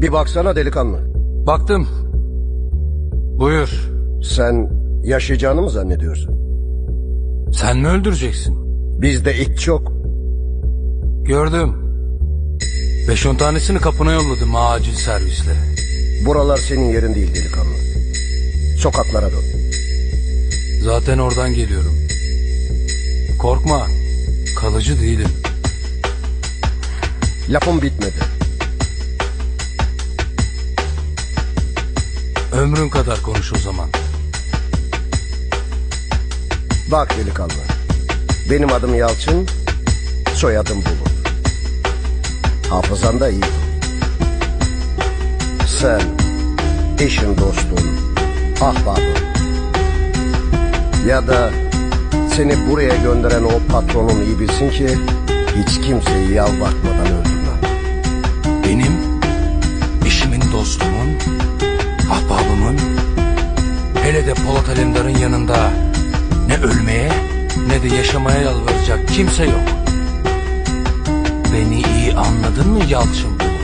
Bir baksana delikanlı. Baktım. Buyur. Sen yaşayacağını mı zannediyorsun? Sen mi öldüreceksin? Bizde it çok. Gördüm. Beş on tanesini kapına yolladım acil servisle. Buralar senin yerin değil delikanlı. Sokaklara dön. Zaten oradan geliyorum. Korkma. Kalıcı değilim. Lafım bitmedi. Ömrün kadar konuş o zaman. Bak delikanlı. Benim adım Yalçın, soyadım Bulut. Hafızan da iyi. Sen, eşin dostun, ahbabın. Ya da seni buraya gönderen o patronun iyi bilsin ki hiç kimseyi yalvartmadan öldürmem. Benim, eşimin dostumun, ahbabımın, hele de Polat Alemdar'ın yanında ne ölmeye ne de yaşamaya yalvaracak kimse yok. Beni iyi anladın mı Yalçın Bulut?